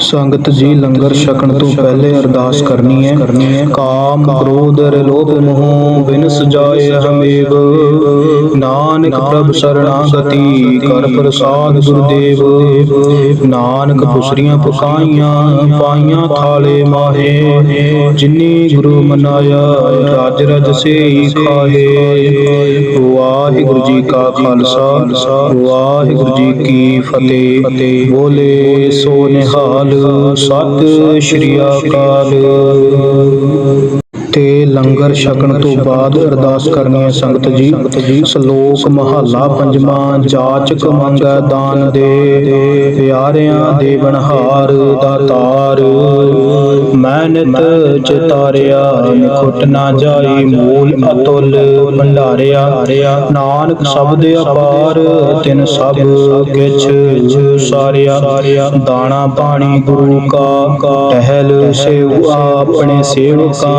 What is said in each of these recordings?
ਸੰਗਤ ਜੀ, ਲੰਗਰ ਛਕਣ ਤੋਂ ਪਹਿਲੇ ਅਰਦਾਸ ਕਰਨੀ ਹੈ। ਕਾਮ ਕ੍ਰੋਧ ਲੋਭ ਮੋਹ ਬਿਨ ਸਜਾਏ ਹਮੇਵ। ਨਾਨਕ ਪ੍ਰਭ ਸਰਣਾਗਤੀ ਕਰ ਪ੍ਰਸਾਦ ਗੁਰਦੇਵ। ਨਾਨਕ ਪੁਸਰੀਆਂ ਪਕਾਈਆਂ, ਪਾਈਆਂ ਥਾਲੇ ਮਾਹੇ। ਜਿਨੀ ਗੁਰੂ ਮਨਾਇਆ ਰਾਜ ਰਜ ਸੇ ਖਾਹੇ। ਵਾਹਿਗੁਰੂ ਜੀ ਕਾ ਖਾਲਸਾ, ਵਾਹਿਗੁਰੂ ਜੀ ਕੀ ਫਤਿਹ। ਬੋਲੇ ਸੋ ਨਿਹਾਲ ਸਤਿ ਸ਼੍ਰੀ ਅਕਾਲ। ਤੇ ਲੰਗਰ ਛਕਣ ਤੋਂ ਬਾਅਦ ਅਰਦਾਸ ਕਰਨੀ ਹੈ ਸੰਗਤ ਜੀ। ਸ਼ਲੋਕ ਮਹੱਲਾ ਪੰਜਵਾਂ ਜਾਚਕ ਮੰਗੈ ਦਾਨ ਦੇ। ਪਿਆਰਿਆਂ ਦੇ ਬਣਹਾਰ ਦਾਤਾਰ ਮੈਂ ਨਿਤ ਚਿਤਾਰਿਆ ਨਿਖੁੱਟ ਨਾ ਜਾਈ, ਮੂਲ ਅਤੁਲ ਭੰਡਾਰਿਆ। ਨਾਨਕ ਸ਼ਬਦ ਅਪਾਰ, ਤਿਨ ਸਭ ਕਿਛ ਸਾਰਿਆ। ਦਾਣਾ ਪਾਣੀ ਗੁਰੂ ਕਾ, ਟਹਿਲ ਸੇਵ ਆਪਣੇ ਸੇਵਕਾਂ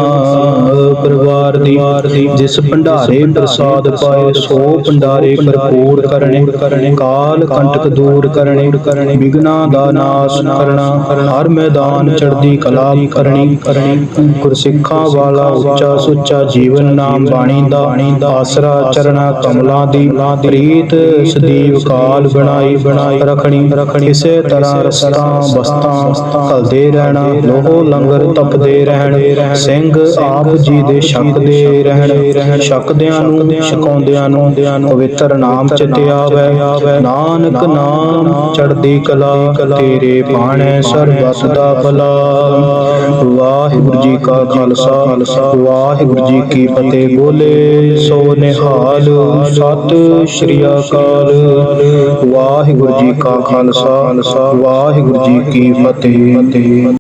ਪਰਿਵਾਰ ਦੀ, ਜਿਸ ਭੰਡਾਰੇ ਪ੍ਰਸਾਦ ਪਾਏ, ਸੋ ਭੰਡਾਰੇ ਭਰਪੂਰ ਕਰਨੇ। ਕਾਲ ਕੰਟਕ ਦੂਰ ਕਰਨੇ ਵਿਗਨਾ ਦਾ ਨਾਸ ਕਰਨਾ। ਹਰ ਮੈਦਾਨ ਚੜਦੀ ਕਲਾ ਕਰਨੀ। ਕਰਨੀ ਗੁਰਸਿੱਖਾਂ ਵਾਲਾ ਉੱਚਾ ਸੁੱਚਾ ਜੀਵਨ ਨਾਮ ਬਾਣੀ ਦਾ ਆਸਰਾ ਚਰਣਾ ਕਮਲਾਂ ਦੀ ਪ੍ਰੀਤ ਸਦੀਵ ਕਾਲ ਬਣਾਈ ਬਣਾਈ ਰੱਖਣੀ। ਰੱਖਣੀ ਇਸੇ ਤਰ੍ਹਾਂ ਰਸਤਾਂ, ਬਸਤਾਂ ਕਲਦੇ ਰਹਿਣਾ। ਲੋਹ ਲੰਗਰ ਤਪਦੇ ਰਹਿਣ। ਸਿੰਘ ਆਪ ਜੀ ਦੇ ਛਕਦੇ ਰਹਿਣ ਛਕਦਿਆਂ ਨੂੰ ਛਕਾਉਂਦਿਆਂ ਨੂੰ, ਪਵਿੱਤਰ ਨਾਮ ਚਿਤੇ ਆਵੇ। ਨਾਨਕ ਨਾਮ ਚੜਦੀ ਕਲਾ, ਤੇਰੇ ਬਾਣੈ ਸਰਬਤ ਦਾ ਭਲਾ। ਵਾਹਿਗੁਰੂ ਜੀ ਕਾ ਖਾਲਸਾ, ਵਾਹਿਗੁਰੂ ਜੀ ਕੀ ਫਤਿਹ। ਬੋਲੇ ਸੋ ਨਿਹਾਲ ਸਤਿ ਸ਼੍ਰੀ ਅਕਾਲ। ਵਾਹਿਗੁਰੂ ਜੀ ਕਾ ਖਾਲਸਾ, ਵਾਹਿਗੁਰੂ ਜੀ ਕੀ ਫਤਿਹ।